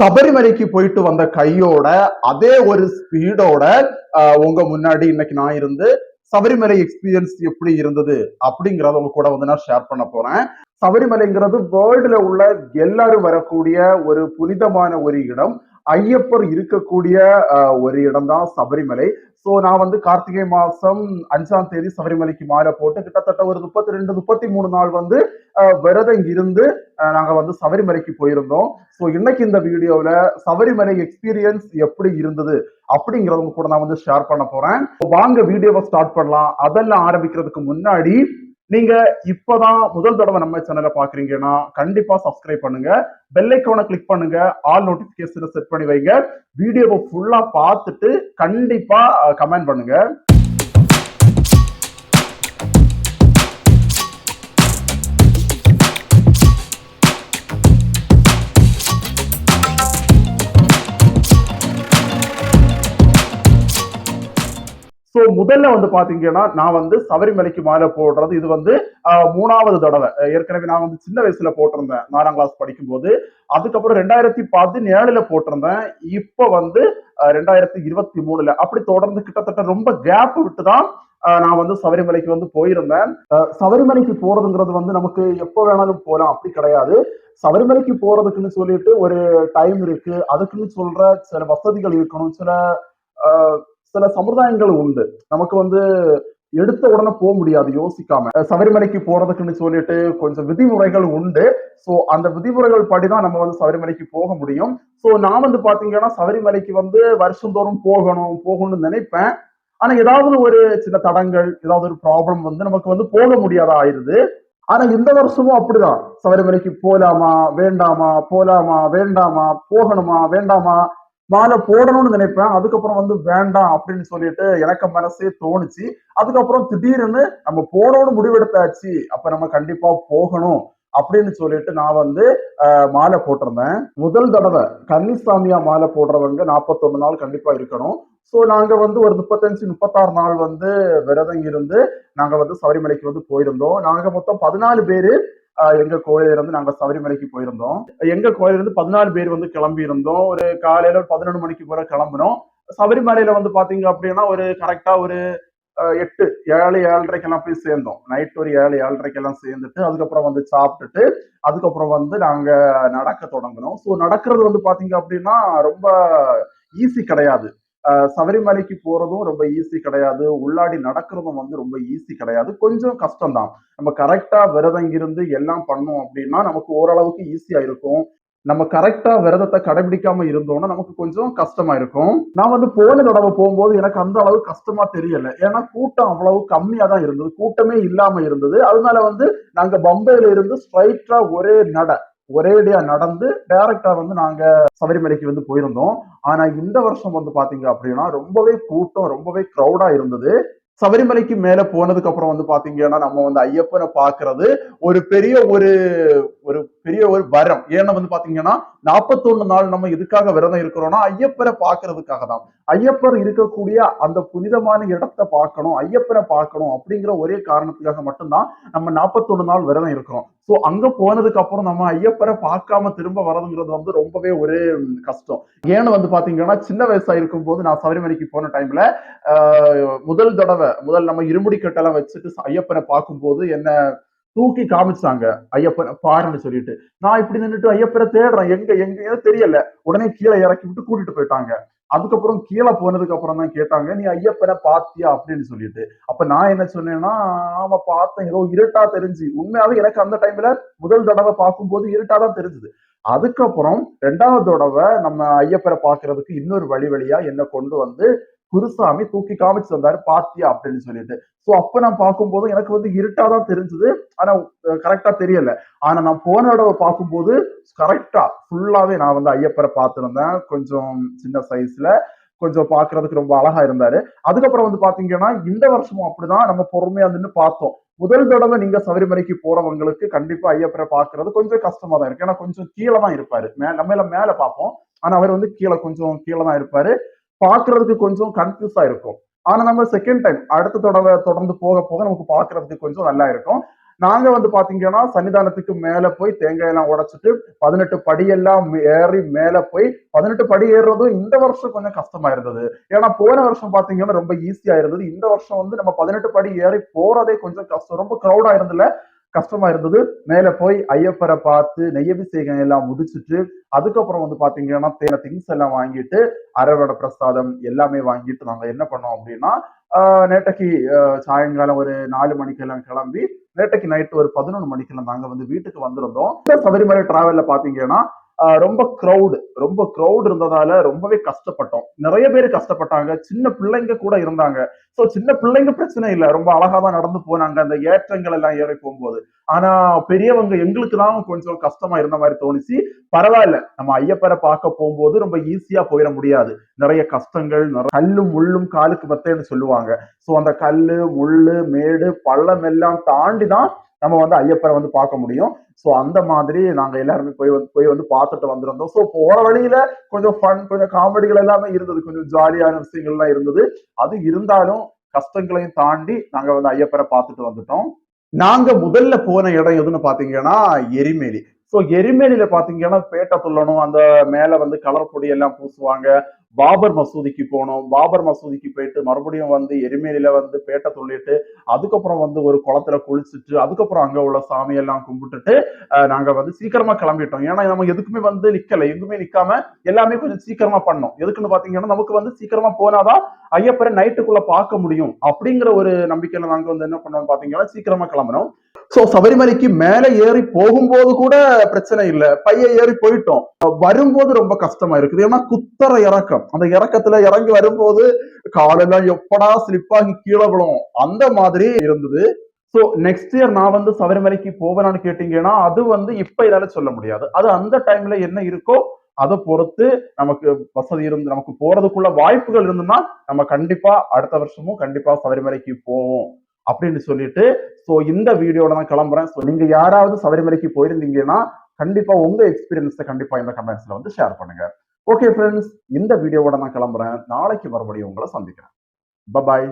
சபரிமலைக்கு போயிட்டு வந்த கையோட அதே ஒரு ஸ்பீடோட உங்க முன்னாடி இன்னைக்கு நான் இருந்து சபரிமலை எக்ஸ்பீரியன்ஸ் எப்படி இருந்தது அப்படிங்கறத உங்க கூட வந்து நான் ஷேர் பண்ண போறேன். சபரிமலைங்கிறது வேர்ல்டுல உள்ள எல்லாரும் வரக்கூடிய ஒரு புனிதமான ஒரு இடம். ஐயப்பர் இருக்கக்கூடிய ஒரு இடம் தான் சபரிமலை. சோ நான் வந்து கார்த்திகை மாசம் அஞ்சாம் தேதி சபரிமலைக்கு மாலை போட்டு கிட்டத்தட்ட ஒரு முப்பத்தி ரெண்டு முப்பத்தி மூணு நாள் வந்து விரதம் இருந்து நாங்கள் நாங்க வந்து சபரிமலைக்கு போயிருந்தோம். சோ இன்னைக்கு இந்த வீடியோல சபரிமலை எக்ஸ்பீரியன்ஸ் எப்படி இருந்தது அப்படிங்கறத கூட நான் வந்து ஷேர் பண்ண போறேன். வாங்க வீடியோவை ஸ்டார்ட் பண்ணலாம். அதெல்லாம் ஆரம்பிக்கிறதுக்கு முன்னாடி நீங்க இப்பதான் முதல் தடவை நம்ம சேனலை பாக்குறீங்கன்னா கண்டிப்பா சப்ஸ்கிரைப் பண்ணுங்க. பெல் ஐக்கானை கிளிக் பண்ணுங்க. ஆல் நோட்டிபிகேஷனை செட் பண்ணி வைங்க. வீடியோவை ஃபுல்லா பார்த்துட்டு கண்டிப்பா கமெண்ட் பண்ணுங்க. முதல்ல வந்து பாத்தீங்கன்னா நான் வந்து சபரிமலைக்கு மாலை போடுறது இது வந்து மூணாவது தடவை. ஏற்கனவே நான் வந்து சின்ன வயசுல போட்டிருந்தேன் நாலாம் கிளாஸ் படிக்கும்போது. அதுக்கப்புறம் ரெண்டாயிரத்தி பதினேழுல போட்டிருந்தேன். இப்ப வந்து ரெண்டாயிரத்தி இருபத்தி மூணுல. அப்படி தொடர்ந்து கிட்டத்தட்ட ரொம்ப கேப் விட்டு தான் நான் வந்து சபரிமலைக்கு வந்து போயிருந்தேன். சபரிமலைக்கு போறதுங்கிறது வந்து நமக்கு எப்போ வேணாலும் போகலாம் அப்படி கிடையாது. சபரிமலைக்கு போறதுக்குன்னு சொல்லிட்டு ஒரு டைம் இருக்கு. அதுக்குன்னு சொல்ற சில வசதிகள் இருக்கணும். சில சில சமுதாயங்கள் உண்டு. நமக்கு வந்து எடுத்த உடனே போக முடியாது யோசிக்காம. சபரிமலைக்கு போறதுக்குன்னு சொல்லிட்டு கொஞ்சம் விதிமுறைகள் உண்டு. சோ அந்த விதிமுறைகள் படிதான் நம்ம வந்து சபரிமலைக்கு போக முடியும். சோ நான் வந்து பாத்தீங்கன்னா சபரிமலைக்கு வந்து வருஷந்தோறும் போகணும் போகணும்னு நினைப்பேன். ஆனா ஏதாவது ஒரு சின்ன தடங்கள் ஏதாவது ஒரு ப்ராப்ளம் வந்து நமக்கு வந்து போக முடியாத ஆயிருது ஆனா இந்த வருஷமும் அப்படிதான். சபரிமலைக்கு போலாமா வேண்டாமா போலாமா வேண்டாமா போகணுமா வேண்டாமா மாலை போடணும்னு நினைப்பேன். அதுக்கப்புறம் வந்து வேண்டாம் அப்படின்னு சொல்லிட்டு எனக்கு மனசே தோணுச்சு. அதுக்கப்புறம் திடீர்னு நம்ம போடணும்னு முடிவெடுத்தாச்சு. அப்ப நம்ம கண்டிப்பா போகணும் அப்படின்னு சொல்லிட்டு நான் வந்து மாலை போட்டிருந்தேன். முதல் தடவை கன்னிசாமியா மாலை போடுறவங்க நாற்பத்தொன்னு நாள் கண்டிப்பா இருக்கணும். சோ நாங்க வந்து ஒரு முப்பத்தஞ்சு முப்பத்தாறு நாள் வந்து விரதம் இருந்து நாங்க வந்து சபரிமலைக்கு வந்து போயிருந்தோம். நாங்க மொத்தம் பதினாலு பேரு எங்க கோயில இருந்து நாங்க சபரிமலைக்கு போயிருந்தோம். எங்க கோயில இருந்து பதினாலு பேர் வந்து கிளம்பி இருந்தோம் ஒரு காலையில ஒரு பதினொன்று மணிக்கு போல கிளம்பினோம். சபரிமலையில வந்து பாத்தீங்க அப்படின்னா ஒரு கரெக்டா ஒரு எட்டு ஏழு ஏழரைக்கெல்லாம் போய் சேர்ந்தோம். நைட் ஒரு ஏழு ஏழரைக்கெல்லாம் சேர்ந்துட்டு அதுக்கப்புறம் வந்து சாப்பிட்டுட்டு அதுக்கப்புறம் வந்து நாங்க நடக்க தொடங்கினோம். ஸோ நடக்கிறது வந்து பாத்தீங்க அப்படின்னா ரொம்ப ஈஸி கிடையாது. சபரிமலைக்கு போறதும் ரொம்ப ஈஸி கிடையாது. உள்ளாடி நடக்கிறதும் வந்து ரொம்ப ஈஸி கிடையாது. கொஞ்சம் கஷ்டம்தான். நம்ம கரெக்டா விரதம் இருந்து எல்லாம் பண்ணோம் அப்படின்னா நமக்கு ஓரளவுக்கு ஈஸியா இருக்கும். நம்ம கரெக்டா விரதத்தை கடைபிடிக்காம இருந்தோம்னா நமக்கு கொஞ்சம் கஷ்டமா இருக்கும். நான் வந்து போன தடவை போகும்போது எனக்கு அந்த அளவு கஷ்டமா தெரியல. ஏன்னா கூட்டம் அவ்வளவு கம்மியா தான் இருந்தது. கூட்டமே இல்லாம இருந்தது. அதனால வந்து நாங்க பம்பையில இருந்து ஸ்ட்ரைட்டா ஒரே நட. ஒரேடியா நடந்து டைரக்டா வந்து நாங்க சபரிமலைக்கு வந்து போயிருந்தோம். ஆனா இந்த வருஷம் வந்து பாத்தீங்க அப்படின்னா ரொம்பவே கூட்டம் ரொம்பவே க்ரௌடா இருந்தது. சபரிமலைக்கு மேல போனதுக்கு அப்புறம் வந்து பாத்தீங்கன்னா நம்ம வந்து ஐயப்பனை பாக்குறது ஒரு பெரிய ஒரு ஒரு பெரிய ஒரு வரம். ஏன்னா வந்து பாத்தீங்கன்னா நாற்பத்தொன்னு நாள் நம்ம எதுக்காக விரதம் இருக்கிறோம்னா ஐயப்பரை பாக்குறதுக்காக தான் ஐயப்பர் இருக்கக்கூடிய அந்த புனிதமான இடத்தை பார்க்கணும் ஐயப்பனை பார்க்கணும் அப்படிங்கிற ஒரே காரணத்துக்காக மட்டும்தான் நம்ம நாற்பத்தொன்னு நாள் விரதம் இருக்கிறோம். சோ அங்க போனதுக்கு அப்புறம் நம்ம ஐயப்பரை பார்க்காம திரும்ப வரதுங்கிறது வந்து ரொம்பவே ஒரு கஷ்டம். ஏன்னு வந்து பாத்தீங்கன்னா சின்ன வயசா இருக்கும் போது நான் சபரிமலைக்கு போன டைம்ல முதல் தடவை முதல் நம்ம இருமுடி கட்டெல்லாம் வச்சுட்டு ஐயப்பனை பார்க்கும்போது என்ன தூக்கி காமிச்சாங்க ஐயப்பனை பாருன்னு சொல்லிட்டு. நான் இப்படி நின்றுட்டு ஐயப்பனை தேடுறேன். எங்க எங்க தெரியல. உடனே கீழே இறக்கி விட்டு கூட்டிட்டு போயிட்டாங்க. அதுக்கப்புறம் கீழே போனதுக்கு அப்புறம் தான் கேட்டாங்க நீ ஐயப்பனை பாத்தியா? அப்படின்னு சொல்லிட்டு. அப்ப நான் என்ன சொன்னேன்னா ஆமா பார்த்தேன். ஏதோ இருட்டா தெரிஞ்சு. உண்மையாவே எனக்கு அந்த டைம்ல முதல் தடவை பார்க்கும்போது இருட்டா தான் தெரிஞ்சுது. அதுக்கப்புறம் ரெண்டாவது தடவை நம்ம ஐயப்பரை பாக்குறதுக்கு இன்னொரு வழி வழியா என்ன கொண்டு வந்து குருசாமி தூக்கி காமிச்சு வந்தாரு பாத்தியா அப்படின்னு சொல்லிட்டு. சோ அப்ப நான் பார்க்கும்போது எனக்கு வந்து இருட்டா தான் தெரிஞ்சது. ஆனா கரெக்டா தெரியல. ஆனா நான் போன தடவை பார்க்கும்போது கரெக்டா ஃபுல்லாவே நான் வந்து ஐயப்பரை பார்த்துருந்தேன். கொஞ்சம் சின்ன சைஸ்ல கொஞ்சம் பாக்குறதுக்கு ரொம்ப அழகா இருந்தாரு. அதுக்கப்புறம் வந்து பாத்தீங்கன்னா இந்த வருஷமும் அப்படிதான் நம்ம பொறுமையா நின்று பார்த்தோம். முதல் தடவை நீங்க சபரிமலைக்கு போறவங்களுக்கு கண்டிப்பா ஐயப்பரை பாக்குறது கொஞ்சம் கஷ்டமா தான் இருக்கு. ஏன்னா கொஞ்சம் கீழே தான் இருப்பாரு. மே- நம்ம எல்லாம் மேல பார்ப்போம். ஆனா அவர் வந்து கீழே கொஞ்சம் கீழே தான் இருப்பாரு. பாக்குறதுக்கு கொஞ்சம் கன்ஃபியூஸா இருக்கும். ஆனா நம்ம செகண்ட் டைம் அடுத்த தடவை தொடர்ந்து போக போக நமக்கு பாக்குறதுக்கு கொஞ்சம் நல்லா இருக்கும். நாங்க வந்து பாத்தீங்கன்னா சன்னிதானத்துக்கு மேல போய் தேங்காய் எல்லாம் உடைச்சிட்டு பதினெட்டு படியெல்லாம் ஏறி மேல போய் பதினெட்டு படி ஏறுறதும் இந்த வருஷம் கொஞ்சம் கஷ்டமா இருந்தது. ஏன்னா போன வருஷம் பாத்தீங்கன்னா ரொம்ப ஈஸியா இருந்தது. இந்த வருஷம் வந்து நம்ம பதினெட்டு படி ஏறி போறதே கொஞ்சம் கஷ்டம். ரொம்ப க்ரௌடா இருந்ததுல. கஷ்டமா இருந்தது. மேல போய் ஐயப்பரை பார்த்து நெய்யபிஷேகம் எல்லாம் முடிச்சிட்டு அதுக்கப்புறம் வந்து பாத்தீங்கன்னா தேவை திங்ஸ் எல்லாம் வாங்கிட்டு அரவடை பிரசாதம் எல்லாமே வாங்கிட்டு நாங்க என்ன பண்ணோம் அப்படின்னா ஆஹ் நேற்றைக்கு சாயங்காலம் ஒரு நாலு மணிக்கெல்லாம் கிளம்பி நேற்றைக்கு நைட்டு ஒரு பதினொன்று மணிக்கெல்லாம் நாங்க வந்து வீட்டுக்கு வந்திருந்தோம். சபரிமலை டிராவல்ல பாத்தீங்கன்னா ரொம்ப க்ரௌடு ரொம்ப க்ரௌடு இருந்ததால ரொம்பவே கஷ்டப்பட்டோம். நிறைய பேர் கஷ்டப்பட்டாங்க. சின்ன பிள்ளைங்க கூட இருந்தாங்க. சோ சின்ன பிள்ளைங்க பிரச்சனை இல்லை. ரொம்ப அழகா தான் நடந்து போனாங்க. அந்த ஏற்றங்கள் எல்லாம் ஏறி போகும்போது. ஆனா பெரியவங்க எங்களுக்கு தான் கொஞ்சம் கஷ்டமா இருந்த மாதிரி தோணுச்சு. பரவாயில்ல. நம்ம ஐயப்பரை பார்க்க போகும்போது ரொம்ப ஈஸியா போயிட முடியாது. நிறைய கஷ்டங்கள் நிறைய கல்லும் முள்ளும் காலுக்கு பத்தேன்னு சொல்லுவாங்க. சோ அந்த கல்லு முள்ளு மேடு பள்ளம் எல்லாம் தாண்டி தான் நம்ம வந்து ஐயப்பரை வந்து பார்க்க முடியும். ஸோ அந்த மாதிரி நாங்க எல்லாருமே போய் வந்து போய் வந்து பார்த்துட்டு வந்திருந்தோம். ஸோ போற வழியில கொஞ்சம் ஃபன் கொஞ்சம் காமெடிகள் எல்லாமே இருந்தது. கொஞ்சம் ஜாலியான விஷயங்கள்லாம் இருந்தது. அது இருந்தாலும் கஷ்டங்களையும் தாண்டி நாங்க வந்து ஐயப்பரை பார்த்துட்டு வந்துட்டோம். நாங்க முதல்ல போன இடம் எதுன்னு பாத்தீங்கன்னா எரிமேலி. ஸோ எரிமேலியில பாத்தீங்கன்னா பேட்டை துள்ளணும் அந்த மேல வந்து கலர் பொடி எல்லாம் பூசுவாங்க. பாபர் மசூதிக்கு போனோம். பாபர் மசூதிக்கு போயிட்டு மறுபடியும் வந்து எரிமேலியில வந்து பேட்டை துள்ளிட்டு அதுக்கப்புறம் வந்து ஒரு குளத்துல குளிச்சுட்டு அதுக்கப்புறம் அங்க உள்ள சாமியெல்லாம் கும்பிட்டுட்டு நாங்க வந்து சீக்கிரமா கிளம்பிட்டோம். ஏன்னா நம்ம எதுக்குமே வந்து நிக்கல. எங்குமே நிக்காம எல்லாமே கொஞ்சம் சீக்கிரமா பண்ணோம். எதுக்குன்னு பாத்தீங்கன்னா நமக்கு வந்து சீக்கிரமா போனாதான் ஐயப்பரை நைட்டுக்குள்ள பார்க்க முடியும் அப்படிங்கிற ஒரு நம்பிக்கையில நாங்க வந்து என்ன பண்ணோம் பாத்தீங்கன்னா சீக்கிரமா கிளம்பணும் சோ சபரிமலைக்கு மேல ஏறி போகும்போது கூட பிரச்சனை இல்ல. பைய ஏறி போயிட்டோம். வரும்போது ரொம்ப கஷ்டமா இருக்குது. ஏன்னா குத்தர இறக்கம். அந்த இறக்கத்துல இறங்கி வரும்போது காலெல்லாம் எப்படா ஸ்லிப் ஆகி கீழே விழும். அந்த மாதிரி இருந்தது. சோ நெக்ஸ்ட் இயர் நான் வந்து சபரிமலைக்கு போவேனான்னு கேட்டீங்கன்னா அது வந்து இப்ப என்னால சொல்ல முடியாது. அது அந்த டைம்ல என்ன இருக்கோ அதை பொறுத்து நமக்கு வசதி இருந்து நமக்கு போறதுக்குள்ள வாய்ப்புகள் இருந்ததுன்னா நம்ம கண்டிப்பா அடுத்த வருஷமும் கண்டிப்பா சபரிமலைக்கு போவோம் அப்படின்னு சொல்லிட்டு சோ இந்த வீடியோட நான் கிளம்புறேன். சோ நீங்க யாராவது சபரிமலைக்கு போயிருந்தீங்கன்னா கண்டிப்பா உங்க எக்ஸ்பீரியன்ஸை கண்டிப்பா இந்த கமெண்ட்ஸ்ல வந்து ஷேர் பண்ணுங்க. ஓகே ஃப்ரெண்ட்ஸ் இந்த வீடியோவோட நான் கிளம்புறேன். நாளைக்கு மறுபடியும் உங்களை சந்திக்கிறேன். பபாய்